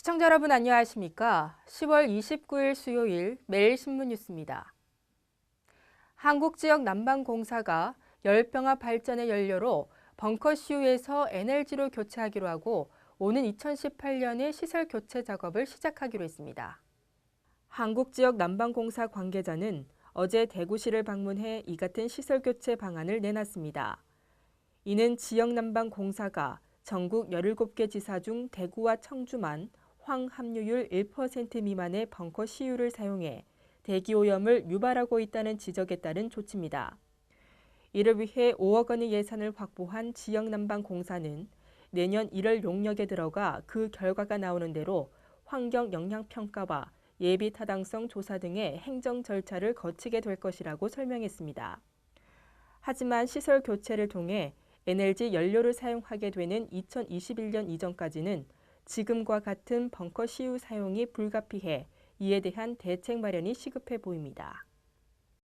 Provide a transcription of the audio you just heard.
시청자 여러분 안녕하십니까? 10월 29일 수요일 매일신문 뉴스입니다. 한국 지역 난방공사가 열병합 발전의 연료로 벙커시우에서 NLG로 교체하기로 하고 오는 2018년에 시설 교체 작업을 시작하기로 했습니다. 한국 지역 난방공사 관계자는 어제 대구시를 방문해 이 같은 시설 교체 방안을 내놨습니다. 이는 지역 난방공사가 전국 17개 지사 중 대구와 청주만 황 함유율 1% 미만의 벙커 시유를 사용해 대기 오염을 유발하고 있다는 지적에 따른 조치입니다. 이를 위해 5억 원의 예산을 확보한 지역난방공사는 내년 1월 용역에 들어가 그 결과가 나오는 대로 환경 영향 평가와 예비 타당성 조사 등의 행정 절차를 거치게 될 것이라고 설명했습니다. 하지만 시설 교체를 통해 NLG 연료를 사용하게 되는 2021년 이전까지는 지금과 같은 벙커 시유 사용이 불가피해 이에 대한 대책 마련이 시급해 보입니다.